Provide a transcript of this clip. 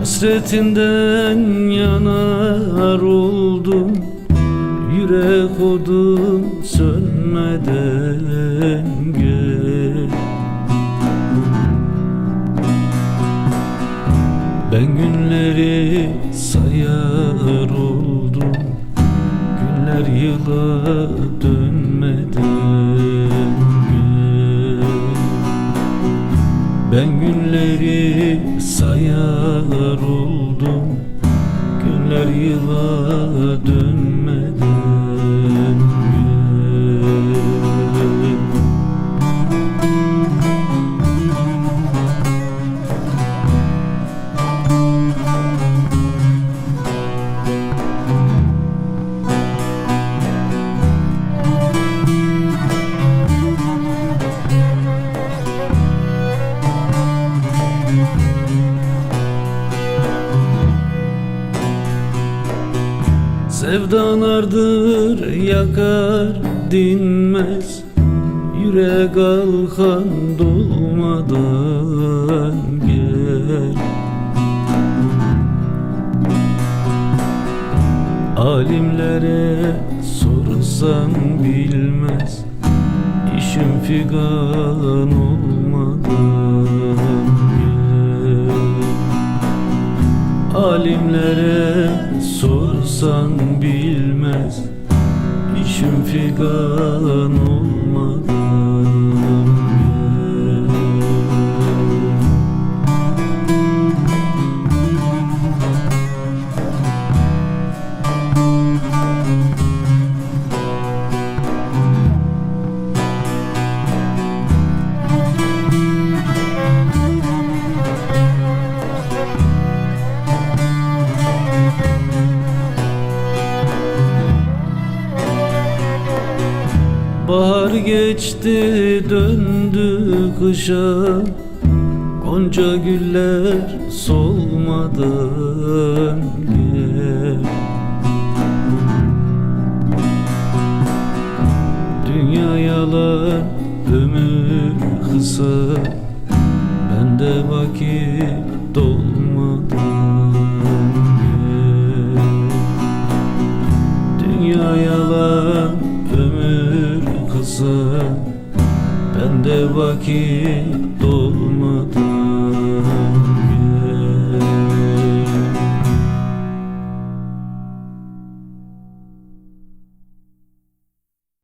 Hasretinden yanar oldum. Yürek odun sönmeden gel. Ben günleri sayar oldum. Günler yıla dönmeden Ben günleri sayar oldum. Günler yıla Sevdalardır yakar dinmez. Yürek alkan dolmadan gel. Alimlere sorsan bilmez. İşim figan olmadan gel. Alimlere sorsan figan Bahar geçti döndü kışa. Gonca güller solmadan gel. Dünya yalan ömür kısa. Bende vakit dolmadan gel. Dünya yalan ömür kısa Bende vakit dolmadan